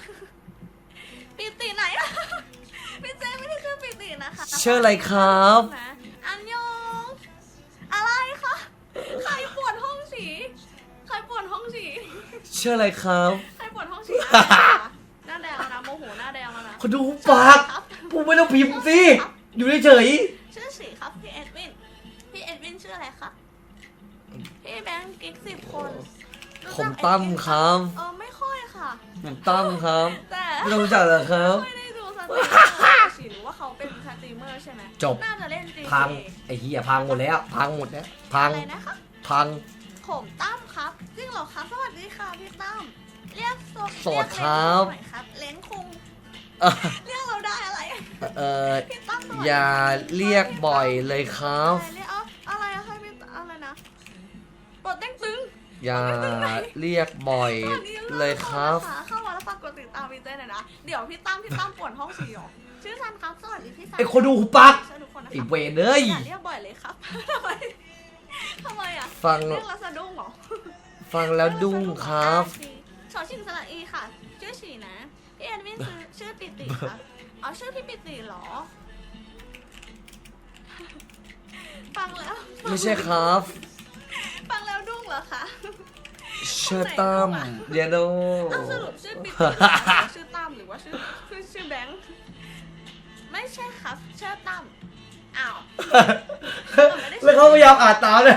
[SPEAKER 3] ปิติไหนอะพี่เจ ไม่ได้ชื่อปิตินะคะ
[SPEAKER 2] ชื่ออะไรครับ
[SPEAKER 3] นะอันยองอะไรคะใครปวดห้องสีใครปวดห้องสี
[SPEAKER 2] ชื่ออะไรครับ
[SPEAKER 3] ใครปวดห้องสีหน้าแดงแล้วนะโมโหหน้าแดงแล้วนะ
[SPEAKER 2] เขาดูปาก
[SPEAKER 3] ครับ
[SPEAKER 2] กูไม่ต้องพิมพ์สิ อยู่เฉย
[SPEAKER 3] ชื่อสีครับพี่เอ็ดวินพี่เอ็ดวินชื่ออะไรคะพี่แบงค์กิ๊กสิบคนรู้
[SPEAKER 2] ๆผ
[SPEAKER 3] จั
[SPEAKER 2] ม
[SPEAKER 3] ก
[SPEAKER 2] ตั้ม
[SPEAKER 3] เอ็ดวิน
[SPEAKER 2] ครับ
[SPEAKER 3] เออไม่ค่อยค่ะ
[SPEAKER 2] ผมตั้มครับ
[SPEAKER 3] แต่
[SPEAKER 2] ไม่ต้องรู้จักเหรอครับ
[SPEAKER 3] ไม่ได้ ดูสตรีมเมอร์สิหรือว่าเขาเป็นสตรีมเมอร์ใช่ไหม
[SPEAKER 2] จบ
[SPEAKER 3] น่าจะเล่น GTA
[SPEAKER 2] พังไอ้เหี้ยพังหมดแล้ว พังหมดแล้วพัง
[SPEAKER 3] อะไรนะคะ
[SPEAKER 2] พัง
[SPEAKER 3] ผมตั้มครับจริงเหรอครับ สวัสดีค่ะพี่ตั้มเรียกโซ
[SPEAKER 2] สวัสดีครับ
[SPEAKER 3] เยกเล้งหน่อยครับ เล้งคุง
[SPEAKER 2] เอ่อ
[SPEAKER 3] เรียกเราได้อะไร
[SPEAKER 2] เอ่อ
[SPEAKER 3] พี่ตั้มสวัสดี
[SPEAKER 2] อย่าเรียกบ่อยเลยครับ
[SPEAKER 3] อะไรเรียกเอาอะไรอะให้พี่อะไรนะปลดเด้งตึง
[SPEAKER 2] อย่าเรียกบ่อย
[SPEAKER 3] สวัสดี
[SPEAKER 2] เลยครับะ
[SPEAKER 3] เข้ามาแล้วฝากกดติดตามพี่เต้หน่อยนะ เดี๋ยวพี่ตั้มพี่ตั้มปวดห้องสี่หรอชื่อซันครับ สวัสดีพี่ซัน
[SPEAKER 2] ไอ้คนดูหูปัก
[SPEAKER 3] เชิญทุกคนนะ
[SPEAKER 2] ไอ้
[SPEAKER 3] ครับ
[SPEAKER 2] เวรเอ้ย
[SPEAKER 3] อย่าเรียกบ่อยเลยครับทำไมทำไมอะ
[SPEAKER 2] ฟัง
[SPEAKER 3] เรียกแล้วสะดุ้งเหรอ
[SPEAKER 2] ฟังแล้วดุ้งครับ
[SPEAKER 3] ชอชิงสระอีค่ะ ชื่อฉีนะ พี่แอนวินชื่อชื่อปิติค่ะอ๋อชื่อพี่ปิติเหรอ ฟังแล้ว
[SPEAKER 2] ไม่ใช่ครับ
[SPEAKER 3] ฟังแล้วดุ้งเหรอคะ
[SPEAKER 2] เชื่อตั้มเดียโน
[SPEAKER 3] อ้าวสรุปชื่อปิติหรือว่าชื่อตั้มหรือว่าชื่อชื่อชื่อแบงค์ไม่ใช่ครับชื่อตั้มอ้าว
[SPEAKER 2] แล้วเขาพยายามอ่านตามเลย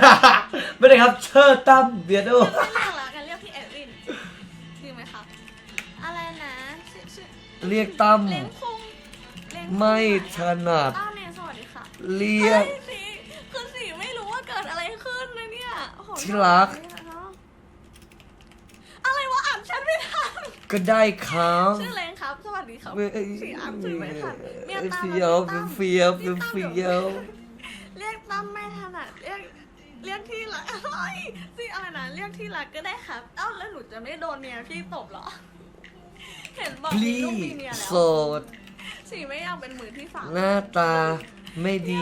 [SPEAKER 2] ไม่ได้ครับเชื่อตั้มเดียโน
[SPEAKER 3] ไม่เรียกแล้วกันเรียกพี่แอนวินจริงไหมคะอะไรนะชื่อชื่อ
[SPEAKER 2] เรียกตั้ม
[SPEAKER 3] เล้งคุงเล้งคุง
[SPEAKER 2] ไม่ถนัด
[SPEAKER 3] ต้าเนยสวัสดีค่ะ
[SPEAKER 2] เรียก
[SPEAKER 3] เฮ้สีคือสีไม่รู้ว่าเกิดอะไรขึ้นเลย เนี่ยโอ้โห
[SPEAKER 2] ที่รัก
[SPEAKER 3] อะไรวะอ่านฉันไม่ทัน
[SPEAKER 2] ก็ได้ครับ
[SPEAKER 3] ชื่อเล้งครับ สวัสดีครับ
[SPEAKER 2] เอ้ย
[SPEAKER 3] สีอ่านชื่อไม่ทันเมียตาม
[SPEAKER 2] เฟียวเฟียวเฟียวเฟียว
[SPEAKER 3] เรียกตั้มไม่ถนัดเรียกเรียกที่รักอะไรสิอะไรนะเรียกที่รักก็ได้ครับ เอ้าแล้วหนูจะไม่โดนเมียพี่ตบเหรอ เห็นบอก
[SPEAKER 2] พลี
[SPEAKER 3] ลูกมีเมีย
[SPEAKER 2] โส
[SPEAKER 3] แล้ว
[SPEAKER 2] ด
[SPEAKER 3] ฉีไม่อยากเป็นมือที่สาม
[SPEAKER 2] หน้าตาไม่ดี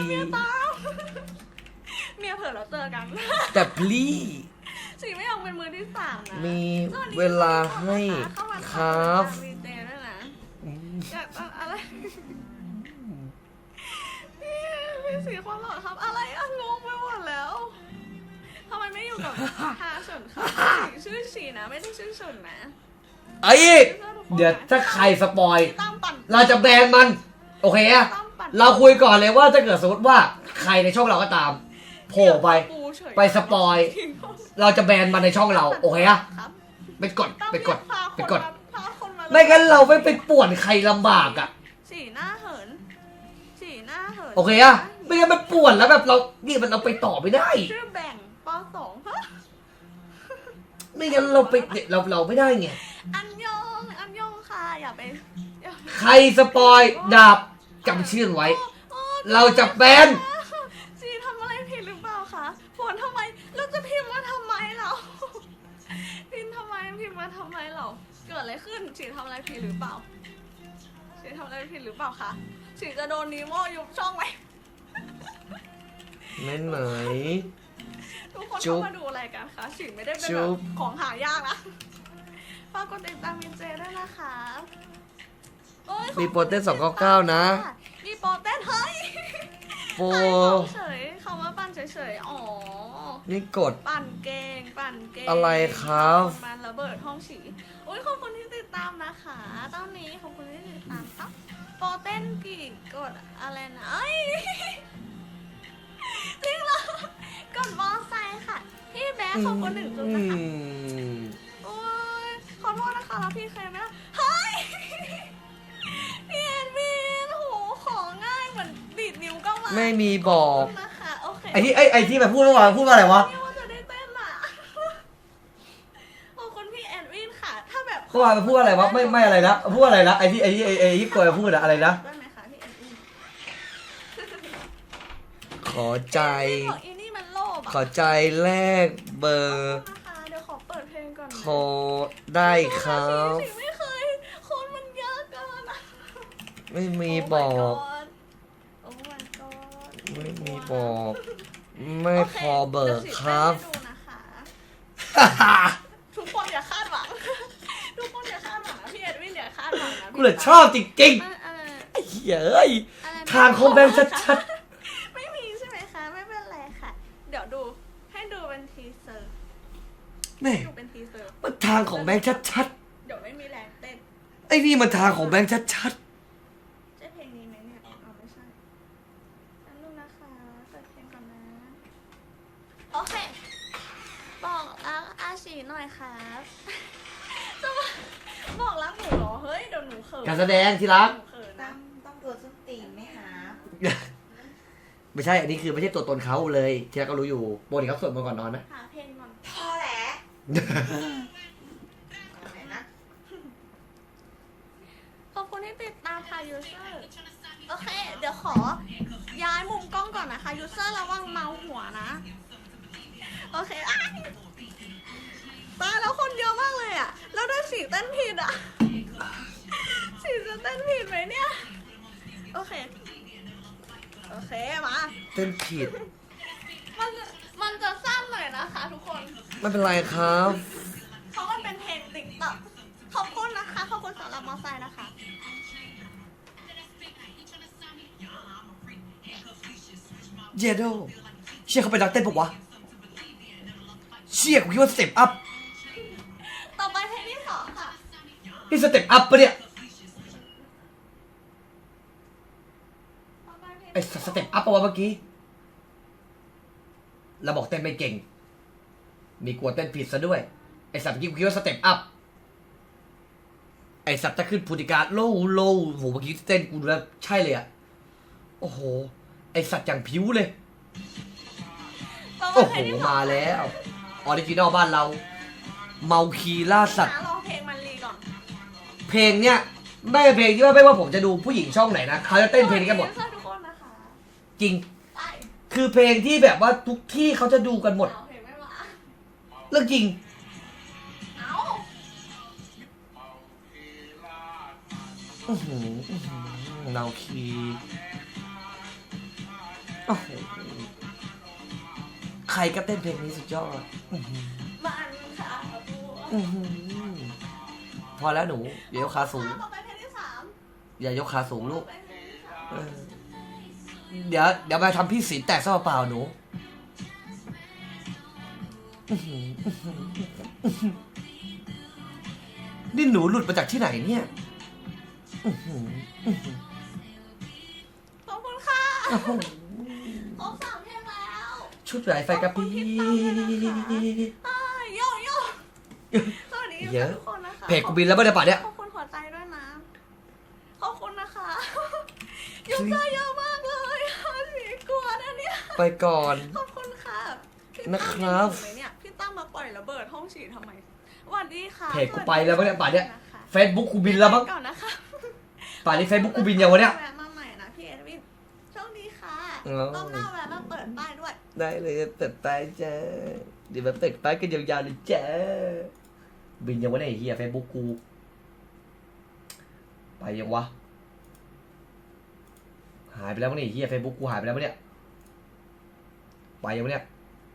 [SPEAKER 3] เมียตามเมียเผลอแล้วเจอกัน
[SPEAKER 2] แต่พลี
[SPEAKER 3] ฉีไม่อยากเป็นมือที่สามนะ
[SPEAKER 2] มีเวลาให้ครับ
[SPEAKER 3] มีเจด้วยนะอยากจะอะไรพี่พี่สีคนหล่อครับ อะไรอะงงไปหมดแล้วทำไมไม่อยู่กับฮาเฉินครับฉีชื่อฉีนะ ไม่ได้ชื่อเฉินนะ
[SPEAKER 2] ไอ้อีกเดี๋ยวถ้าใครสปอย
[SPEAKER 3] พี่ตั้มปั่น
[SPEAKER 2] เราจะแบนมัน โอเคอะ
[SPEAKER 3] ตั้มปั่น
[SPEAKER 2] เราคุยก่อนเลยว่าถ้าเกิดสมมติว่าใครในช่องเราก็ตาม โผล่ไป
[SPEAKER 3] ปูเฉย
[SPEAKER 2] ไปสปอย เราจะแบนมันในช่องเรา โอเคอะ
[SPEAKER 3] ครับ
[SPEAKER 2] ไปกดไปกด
[SPEAKER 3] พา
[SPEAKER 2] ไป
[SPEAKER 3] คน
[SPEAKER 2] กด
[SPEAKER 3] มาพาคนมา
[SPEAKER 2] ไม่งั้นเราไม่ไปป่วนใครลำบากอะ
[SPEAKER 3] ฉีหน้าเหินฉีหน้าเหิน
[SPEAKER 2] โอเคอะไม่งั้นมันป่วนแล้วแบบเรานี่มันเราไปต่อไม่ได้
[SPEAKER 3] ชื่อแบ่งปสองฮะ
[SPEAKER 2] ไม่งั้นเราไปเนี่ยเราเราไม่ได้ไง
[SPEAKER 3] อันยองอันยองค่ะอย่าไปอย่า
[SPEAKER 2] ใครสปอยดาบจำชื่อไว้
[SPEAKER 3] โอ้
[SPEAKER 2] เราจะแบน
[SPEAKER 3] กิดอะไรขึ้นจีทำอะไรผิดหรือเปล่าจีทำอะไรผิดหรือเปล่าคะจีจะโดนนีโมยุบช่องไหม
[SPEAKER 2] แม่นไหน
[SPEAKER 3] ทุกคน
[SPEAKER 2] จุ๊
[SPEAKER 3] เข้า
[SPEAKER 2] บ
[SPEAKER 3] มาดูอะไรกันคะสิไม่ได้เป็น
[SPEAKER 2] จุ๊
[SPEAKER 3] แบบบ ของหายากนะฝากกดติดตามมินเจด้วยนะคะโอ้ย
[SPEAKER 2] มีโปรเต้น299นะ
[SPEAKER 3] มีโปรเต้นเฮ้ย
[SPEAKER 2] โปร
[SPEAKER 3] ขายของเฉยคำว่าปั่นเฉยๆ อ๋อ
[SPEAKER 2] นี่กด
[SPEAKER 3] ปั่นเก่งปั่นเก่ง
[SPEAKER 2] อะไรครับ
[SPEAKER 3] มันระเบิดห้องฉีโอ้ยขอบคุณที่ติดตามนะคะตอนนี้ขอบคุณที่ติดตามครับโปรเต้นกี่กดอะไรนะเอ้ยจริงเหรอกดมอไซค์ค่ะ พี่แบ๊ขอบคุณหนึ่งจุด
[SPEAKER 2] อื
[SPEAKER 3] นะคะ
[SPEAKER 2] ม
[SPEAKER 3] โอ้ยขอโทษนะคะแล้วพี่เคยไหมล่ะ
[SPEAKER 2] ไม่มีบอก
[SPEAKER 3] นะคะโอเค
[SPEAKER 2] ไอ้ที่ไอ้ไอ้ที่แบบพูดเมื่อวานพูดว่าอะไรวะ
[SPEAKER 3] นี่ว่าจะได้เต้นอะขอบคุณพี่แอนวินค่ะ ถ้าแบบ
[SPEAKER 2] เมื่อวานมันพูดอะไรวะไม่ไม่อะไรนะพูดอะไรนะไอ้ที่ไอ้ที่ไอ้ไอ้ที่กวยพูดอะอะไรนะ
[SPEAKER 3] ได้ไหมคะพี่แอนวิน
[SPEAKER 2] ขอใจ
[SPEAKER 3] บอกอีนี่มันโลภ
[SPEAKER 2] ขอ
[SPEAKER 3] อะ
[SPEAKER 2] ใจแลกเบอร์
[SPEAKER 3] นะคะเดี๋ยวขอเปิดเพลงก่อนนะ
[SPEAKER 2] โทรได้ครับ
[SPEAKER 3] สิไม่เคยคนมันเยอะเกินอะ
[SPEAKER 2] ไม่มีบอก
[SPEAKER 3] โอ้ my god
[SPEAKER 2] ไม่มีบอก ไม่
[SPEAKER 3] โอ
[SPEAKER 2] พ
[SPEAKER 3] เค
[SPEAKER 2] อเบิกครับ
[SPEAKER 3] เดี๋ยวสิเต้นให้ดูนะคะทุกคนอย่าคาดหวัง ทุกคนอย่าคาดหวังนะพี่แอนวินอย่าคาดหวังนะ
[SPEAKER 2] กูเลยชอบจริง
[SPEAKER 3] มันอะไร
[SPEAKER 2] ๆไอ้เหี้ยเอ้ย
[SPEAKER 3] อะไรนะ
[SPEAKER 2] ทางของแบงค์ชัด
[SPEAKER 3] ไม่มีใช่ไหมคะ ไม่เป็นไรค่ะ เดี๋ยวดู ให้ดูเป็นทีเซอร์
[SPEAKER 2] แม่
[SPEAKER 3] ดูเป็นทีเซอร์
[SPEAKER 2] มันทางของแบงค์ชัด
[SPEAKER 3] เดี๋ยวไม่มีแรงเต้น
[SPEAKER 2] ๆไอ้นี่มันทางของแบงค์ชัด
[SPEAKER 3] ใช่เพลงนี้ไหมเนี่ยอ๋อไม่ใช่นั่นดูนะคะเปิดเพลงก่อนนะ โอเค บอกรักอาชีหน่อยครับ จะมาบอกรักหนูเหรอ เฮ้ย เดี๋ยวหนูเขิน
[SPEAKER 2] ๆการแส ดงที่รัก
[SPEAKER 3] หนูเขินนะ
[SPEAKER 1] ต้องตัวส้นตีนไหมคะ
[SPEAKER 2] ไม่ใช่อันนี้คือไม่ใช่ตัวตนเขาเลยที่รักก็รู้อยู่ปกติเขาสวดมนต์ก่อนนอนไหม
[SPEAKER 3] หาเพลงก่อน
[SPEAKER 1] พอแหละอะไรนะ
[SPEAKER 3] ขอบคุณที่ติดตามค่ะยูเซอร์โอเค เดี๋ยวขอ ย้ายมุมกล้องก่อนนะคะยูเซอร์ระวังเมาหัวนะ โอเคอ้ายตายแล้วคนเยอะมากเลยอะ แล้วด้วยสีเต้นผิดอะสี จะเต้นผิดไหมเนี่ย โอเค โอเค มา
[SPEAKER 2] เต้นผิด
[SPEAKER 3] มันจะมันจะสั้นหน่อยนะคะ ทุกคน
[SPEAKER 2] ไม่เป็นไรครับ
[SPEAKER 3] เพราะมันเป็นเพลงติ๊กต็อกขอบคุณนะคะ ขอบคุณสำหรับมอไซค์นะคะ
[SPEAKER 2] เยโดเชี่ยเขาเป็นนักเต้นปะวะ เชี่ยกูคิดว่าสเต็ปอัพ
[SPEAKER 3] ต่อไปเพลงที่สองค่ะ
[SPEAKER 2] นี่สเต็ปอัพปะเนี่ย
[SPEAKER 3] ต่อ ไปเพลง
[SPEAKER 2] ไอ้สเต็ปอัพปะวะเมื่อกี้เราบอกเต้นไม่เก่ง มีกลัวเต้นผิดซะด้วย ไอ้สัตว์เมื่อกี้กูคิดว่าสเต็ปอัพ ไอ้สัตว์ถ้าขึ้นพูติการโลโลโหเมื่อกี้เต้นกูดูแล้วใช่เลยอะโอ้โห ไอ้สัตว์อย่างผิวเลย
[SPEAKER 3] ต่อไป
[SPEAKER 2] โอ้โห
[SPEAKER 3] เพลงที่สอง
[SPEAKER 2] มาแล้วออริจินอลบ้านเรา เมาคีล่าสัตว์
[SPEAKER 3] หาลองเพลงมันรีก่อน
[SPEAKER 2] เพลงเนี้ยไม่ใช่เพลงที่ว่าไม่ว่าผมจะดูผู้หญิงช่องไหนนะเขาจะเต้นเพลงนี้กันหมด ริงคือเพลงที่แบบว่าทุกที่เขาจะดูกันหมด
[SPEAKER 3] เอาเพลงไม่มา
[SPEAKER 2] เรื่องจริง
[SPEAKER 3] เอา
[SPEAKER 2] อื้อหืออื้อหือเนาคีโอ้โหใครก็เต้นเพลงนี้สุดยอดอื้อหือ
[SPEAKER 3] มันค่ะบัว
[SPEAKER 2] อื้อหือพอแล้วหนูอย่ายกขาสูง
[SPEAKER 3] ต่อไปเพลงที่สาม
[SPEAKER 2] อย่ายกขาสูงลูก
[SPEAKER 3] ไปเพลงที่สาม
[SPEAKER 2] เออ เดี๋ยวเดี๋ยวมาทำพี่ศีลแตกซะเปล่าๆหนูอื้อหืออื้อหืออื้อหือนี่หนูหลุดมาจากที่ไหนเนี่ยอื้อหืออื้อหือ
[SPEAKER 3] ขอบคุณค่ะ
[SPEAKER 2] โอ้โห
[SPEAKER 3] ครบสามเพลงแล้ว
[SPEAKER 2] ชุดไหลไฟกระพริบ
[SPEAKER 3] อ่าโยโย่สวัสดี
[SPEAKER 2] เยอะ
[SPEAKER 3] ทุกคนนะคะ
[SPEAKER 2] เพจกูบินแล้วไม่ได้ป่ะเนี่ย
[SPEAKER 3] ขอบคุณหัวใจด้วยนะ ขอบคุณนะคะยูเซอร์เยอะมากเลยสีกลัวนะเนี่ย
[SPEAKER 2] ไปก่อน
[SPEAKER 3] ขอบคุณค่ะพี่
[SPEAKER 2] นะครับ
[SPEAKER 3] ตั้มยังอยู่ไหมเนี่ยพี่ตั้มมาปล่อยระเบิดห้องฉีดทำไมสวัสดีค่ะ
[SPEAKER 2] เพจกูไปแล้วปะเนี่ยป่านเนี้ย
[SPEAKER 3] นะคะ
[SPEAKER 2] เฟซบุ๊กกูบินแล้วมั้ง
[SPEAKER 3] ก่อนนะคะ
[SPEAKER 2] ป่านนี้เฟซบุ๊กกูบินยังวะเนี่ย
[SPEAKER 3] แวะมาใหม่นะพี่เอ็ดวินโชคดีค่ะ
[SPEAKER 2] เออ
[SPEAKER 3] ต้องหน้าแวะมาเปิดป้ายด้วย
[SPEAKER 2] ได้เลยเปิดไปจ้าเดี๋ยวมาเปิดไปกันยาวๆเลยจ้าบินยังวะเนี่ยไอ้เฮียเฟซบุ๊กกู ไปยังวะ หายไปแล้วมั้งเนี่ยไอ้เฮียเฟซบุ๊กกูหายไปแล้วมั้งเนี่ย ไปยังเนี่ย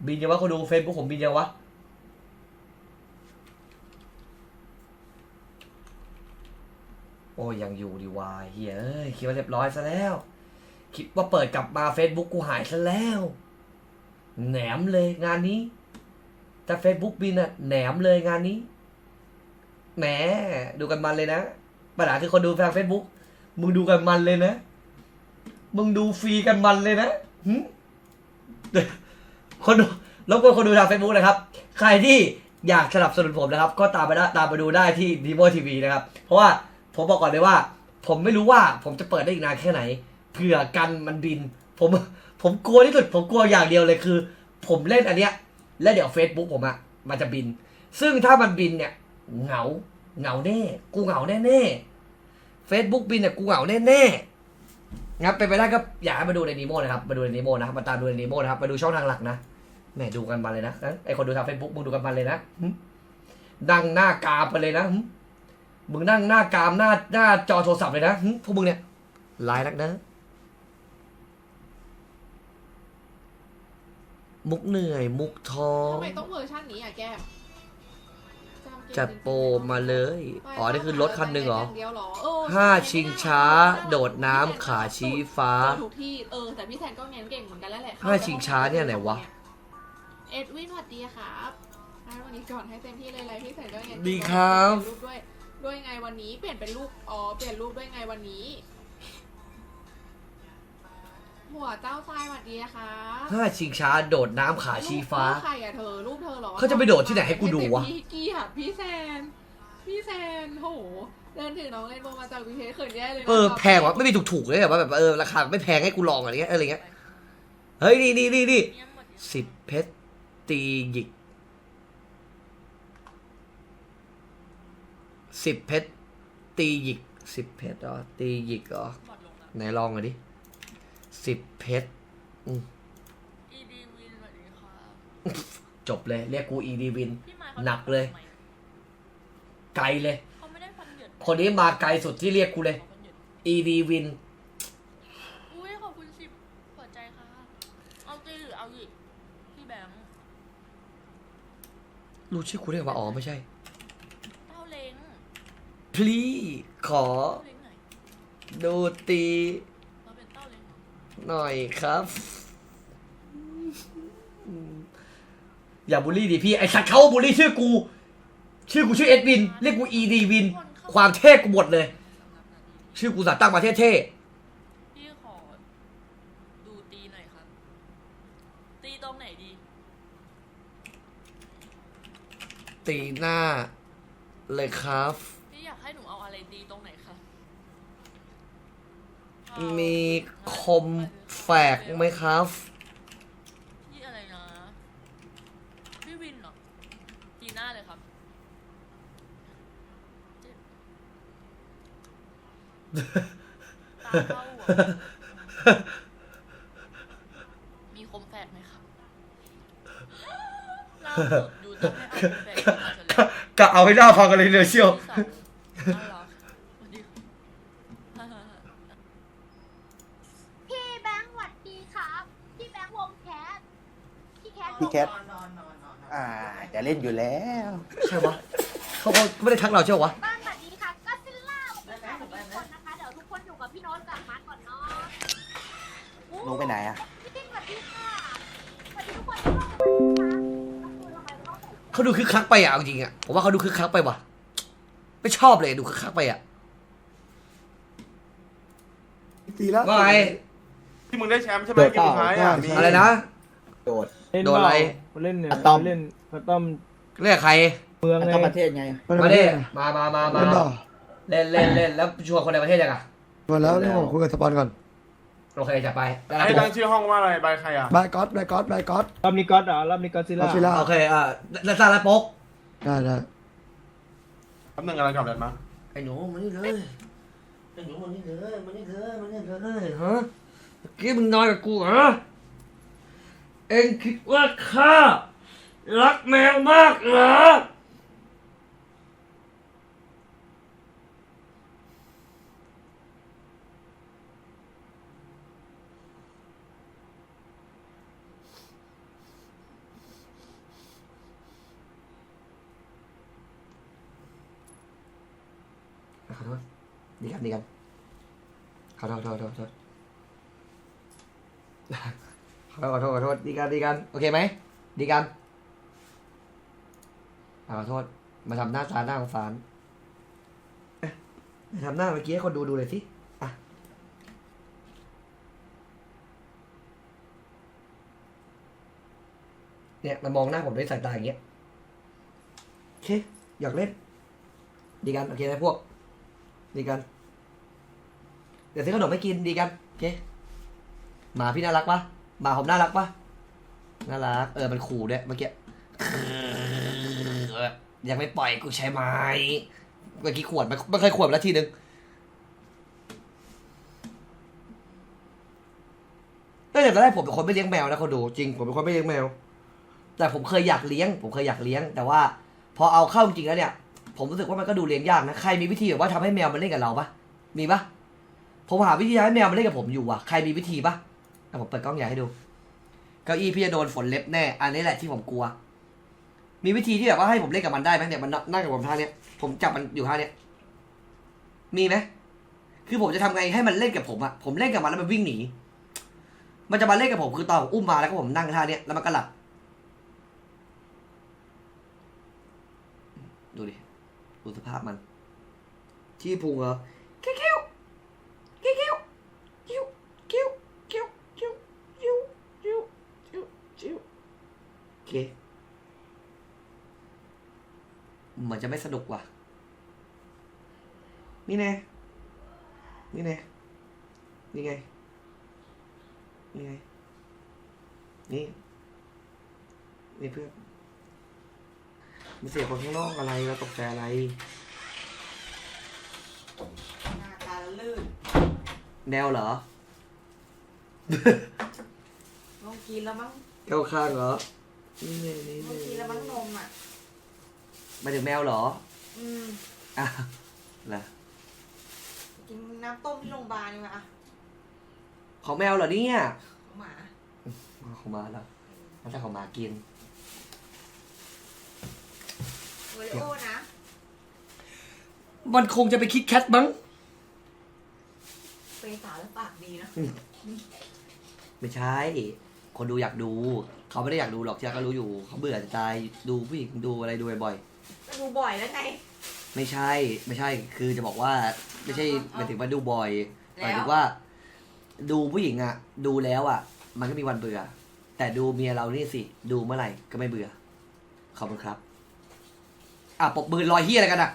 [SPEAKER 2] บินยังวะเขาดูเฟซบุ๊กผมบินยังวะโอ้ยังอยู่ดีวายเฮียเอ้ยคิดว่าเรียบร้อยซะแล้ว คิดว่าเปิดกลับมา Facebook กูหายซะแล้ว แหนมเลยงานนี้แต่ Facebook บินอะแหนมเลยงานนี้แหมดูกันมันเลยนะปัญหาคือคนดูทาง Facebook มึงดูกันมันเลยนะ มึงดูฟรีกันมันเลยนะหึ คนดูรบกวนคนดูทาง Facebook นะครับ ใครที่อยากสนับสนุนผมนะครับ ก็ตามไปได้ตามไปดูได้ที่ d ีโ o ทีวีนะครับ เพราะว่าผมบอกก่อนเลยว่า ผมไม่รู้ว่าผมจะเปิดได้อีกนานแค่ไหนเผื่อกันมันบิน ผมผมกลัวที่สุดผมกลัวอย่างเดียวเลยคือ ผมเล่นอันเนี้ย แล้วเดี๋ยว Facebook ผมอะมันจะบิน ซึ่งถ้ามันบินเนี่ยเหงาเหงาแน่ กูเหงาแน่แน่เฟซบุ๊กบินเนี่ยกูเหงาแน่แน่งั้นเป็นไปได้ก็อยากให้มาดูในนีโมนะครับมาดูในนีโมนะมาตามดูในนีโมนะครับมาดูช่องทางหลักนะ แหมดูกันมาเลยนะงั้นไอคนดูทางเฟซบุ๊กมึงดูกันมาเลยนะหึนั่งหน้ากามไปเลยนะหึมึงนั่งหน้ากามหน้าหน้าจอโทรศัพท์เลยนะหึพวกมึงเนี่ยลายนักนะมุกเหนื่อย มุกท้อ
[SPEAKER 9] ทำ
[SPEAKER 2] ง
[SPEAKER 9] ไมต้องเวอร์ชันนี้อะแก้มจำเกม
[SPEAKER 2] จัดโปรมาเลย อ๋อ นี่คือรถคันหนึ่งเหรอ
[SPEAKER 9] ย่างเดียวเหรอเออ
[SPEAKER 2] ห้าชิงช้า โดดน้ำขาชี้ฟ้า
[SPEAKER 9] เจอทุกที่ เออ แต่พี่แซนก็เงี้ยเก่งเหมือนกันแล้วแหละ
[SPEAKER 2] ห้าชิงช้าเนี่ยไหนวะ
[SPEAKER 9] เอ็ดวินสวัสดีครับให้วันนี้ก่อนให้เต็มที่เลยไรพี่แซนก็เงี้ย
[SPEAKER 2] ดีครับ
[SPEAKER 9] เปลี่ยนรูปด้วยด้วยไงวันนี้ เปลี่ยนเป็นรูปอ๋อเปลี่ยนรูปด้วยไงวันนี้ หัวเจ้าทรายสวัสดีนะคะ
[SPEAKER 2] ห้าชิงช้าโดดน้ำขาชี้ฟ้า
[SPEAKER 9] รูปใครอะเธอรูปเธอเหรอ
[SPEAKER 2] เขาจะไปโดดที่ไหนให้กูดูวะ
[SPEAKER 9] พี่เกียรติพี่แซน พี่แซนโหเดินถือน้องเล่นโบว์มาจากวิเทสเขินแย่เลยนะ
[SPEAKER 2] เออแพงวะไม่มีถูกๆเลยแบบว่าแบบเออราคาไม่แพงให้กูลองอะไรเงี้ยอะไรเงี้ยเฮ้ยนี่นี่นี่นี่สิบเพชร ตีหยิกสิบเพชรตีหยิกสิบเพชรเหรอตีหยิกเหรอไหนลองหน่อยดิสิบเพชรอืมจบเลยเรียกกูอีดีวินหนักเลย ไกลเลยคนนี้มาไกลสุดที่เรียกกูเลยอีดีวิน
[SPEAKER 10] อุ้ยขอบคุณสิบหัวใจค่ะ เอาตีหรือเอาอีกพี่แบงค์
[SPEAKER 2] รู้ชื่อกูได้ไงวะอ๋อไม่ใช่
[SPEAKER 10] เต้าเล้ง
[SPEAKER 2] พี่ขอ
[SPEAKER 10] เต้าเล้งไหน
[SPEAKER 2] ดูตี
[SPEAKER 10] เราเป็นเต้าเล้งเหรอ
[SPEAKER 2] หน่อยครับอย่าบูลลี่ดิพี่ ไอสัตว์เขาบูลลี่ชื่อกู ชื่อกูชื่อเอ็ดวิน เรียกกูอีดีวิน ความเท่กูหมดเลย ชื่อกูสัตว์ตั้งมาเท่
[SPEAKER 10] พี่ขอ ดูตีหน่อยครับ ตีตรงไหนดี
[SPEAKER 2] ๆ ตีหน้าเลยครับ
[SPEAKER 10] พี่อยากให้หนูเอาอะไรตีตรงไหนคะเอา
[SPEAKER 2] มีคมแฝกไหมครับ
[SPEAKER 10] พี่อะไรนะ พี่วินเหรอตีหน้าเลยครับเจ็บตาเข้าหัวมีคมแฝกไหมครับล่าสุด กะ
[SPEAKER 2] เอาให้หน้าพังกันเลยเลยเชียว
[SPEAKER 10] พี่แบงค์หวัดดีครับ พี่แบงค์วงแคทพี่แคท
[SPEAKER 5] พี่แคท อ่า จะเล่นอยู่แล้ว
[SPEAKER 2] ใช่ปะเขาไม่ได้ทักเราเชียว
[SPEAKER 3] ค่วะนู่นะ
[SPEAKER 5] ลงไปไหนอะ
[SPEAKER 2] เขาดูคึกคักไปอะเอาจริงอะผมว่าเขาดูคึกคักไปว่ะ ไม่ชอบเลยดูคึกคักไปอะ
[SPEAKER 5] ตีแล้ว
[SPEAKER 2] ว่าไง
[SPEAKER 4] ที่มึงได้แชมป์ใช่ไหมเกมสุดท้ายอะมี
[SPEAKER 2] อะไรนะ
[SPEAKER 5] โดด
[SPEAKER 4] เล่น
[SPEAKER 2] โดนอะไร
[SPEAKER 4] เล่นเนี่ย
[SPEAKER 5] อะตอม
[SPEAKER 4] เล่นอะตอม
[SPEAKER 2] เรียกใคร
[SPEAKER 4] เมือง
[SPEAKER 5] อัน
[SPEAKER 4] ไง
[SPEAKER 5] ต่างประเทศไง
[SPEAKER 2] มาดิมามามามาเล่นเล่นเล่นแล้วชวนคนในประเทศยังอะ
[SPEAKER 11] มาแล้วนี่ผมคุยกับสปอนก่อน
[SPEAKER 2] โอเคจัดไปได้
[SPEAKER 4] ให้ตั้งชื่อห้องว่าอะไรใบใครอะ
[SPEAKER 11] บายก๊อตบายก๊อตบายก๊อต
[SPEAKER 4] รอบนี้ก็อตเหรอรอบนี้ก็ซิล่า
[SPEAKER 11] ก็ซิล่า
[SPEAKER 2] โอเคอ่าแล้วซาแล้วโป๊ก
[SPEAKER 11] ได้ได้
[SPEAKER 4] แป๊บนึงกำลังกลับเลยมั้ง
[SPEAKER 2] ไอ้หนูมานี่เลยไอ้หนูมานี่เลยมานี่เลยมานี่เลยฮะเมื่อกี้มึงนอนกับกูเหรอเอ็งคิดว่าข้ารักแมวมากเหรอขอโทษ ดีกันดีกันขอโทษขอโทษขอโทษขอโทษขอโทษขอโทษดีกันดีกันโอเคไหมดีกันขอโทษมาทำหน้าตาหน้าสงสารมาทำหน้าเมื่อกี้ให้คนดูดูเลยสิเนี่ยมันมองหน้าผมด้วยสายตาอย่างเงี้ยโอเคอยากเล่น ดีกัน โอเคไหมพวก ดีกัน เดี๋ยวซื้อขนมให้กินดีกันโอเคหมาพี่น่ารักปะหมาผมน่ารักปะน่ารัก เออมันขู่ด้วยเมื่อกี้ยังไม่ปล่อยกูใช้ไม้เมื่อกี้ขวดมันมันเคยขวดแล้วทีนึงเออแต่ตอนแรกผมเป็นคนไม่เลี้ยงแมวนะเขาดูจริงผมเป็นคนไม่เลี้ยงแมว แต่ผมเคยอยากเลี้ยง ผมเคยอยากเลี้ยง แต่ว่า พอเอาเข้าจริงแล้วเนี่ย ผมรู้สึกว่ามันก็ดูเลี้ยงยากนะ ใครมีวิธีแบบว่าทำให้แมวมันเล่นกับเราปะมีปะผมหาวิธีทำให้แมวมันเล่นกับผมอยู่อะ ใครมีวิธีปะอะผมเปิดกล้องใหญ่ให้ดู เก้าอี้พี่จะโดนฝนเล็บแน่ อันนี้แหละที่ผมกลัว มีวิธีที่แบบว่าให้ผมเล่นกับมันได้ไหมเนี่ยมันนั่งกับผมท่าเนี้ย ผมจับมันอยู่ท่าเนี้ย มีไหมคือผมจะทำไงให้มันเล่นกับผมอะผมเล่นกับมันแล้วมันวิ่งหนี มันจะมาเล่นกับผมคือตอนผมอุ้มมาแล้วก็ผมนั่งท่าเนี้ยแล้วมันก็หลับ ดูดิ ดูสภาพมัน ที่พุงเหรอคิ้วคิ้วคิ้วคิ้วคิ้วคิ้วคิ้วคิ้วคิ้วคิ้วคิ้วคิ้วโอเคเหมือนจะไม่สนุกว่ะ นี่แน่นี่แน่นี่ไง นี่ไง นี่ นี่เพื่อน มันเสียคนข้างนอกอะไรเราตกใจอะไร
[SPEAKER 1] หน้าตาลื่น
[SPEAKER 2] แนวเหรอ
[SPEAKER 1] ลงกินแล้วมั้ง
[SPEAKER 2] แก้วข้างเหรอ นี่นี่นี่
[SPEAKER 1] ลงกินแล้วมั้งนมอะ
[SPEAKER 2] หมายถึงแมวเหรอ
[SPEAKER 1] อืม
[SPEAKER 2] อะเหรอ
[SPEAKER 1] กินน้ำต้มที่โรงพยาบาลดีกว่าอะ
[SPEAKER 2] ของแมวเหรอเนี่ย
[SPEAKER 1] หมา
[SPEAKER 2] ของหมาแล้วแล้วแต่ของหมากิน
[SPEAKER 1] โอริโอนะ
[SPEAKER 2] มันคงจะไปคิดแคทมั้ง
[SPEAKER 1] เป็นสาวแล้วปากดีนะ
[SPEAKER 2] ไม่ใช่ คนดูอยากดู เขาไม่ได้อยากดูหรอกที่รักก็รู้อยู่ เขาเบื่อจะตายดูผู้หญิงดูอะไรดูบ่อย
[SPEAKER 1] ก็ดูบ่อยแล้วไง
[SPEAKER 2] ๆไม่ใช่ ไม่ใช่ คือจะบอกว่า ไม่ใช่หมายถึงว่าดูบ่อย
[SPEAKER 1] แล้ว
[SPEAKER 2] หมายถึงว่า ดูผู้หญิงอะดูแล้วอะมันก็มีวันเบื่อ แต่ดูเมียเรานี่สิ ดูเมื่อไหร่ก็ไม่เบื่อขอบคุณครับ อะปบมือลอยเฮียอะไรกันอะ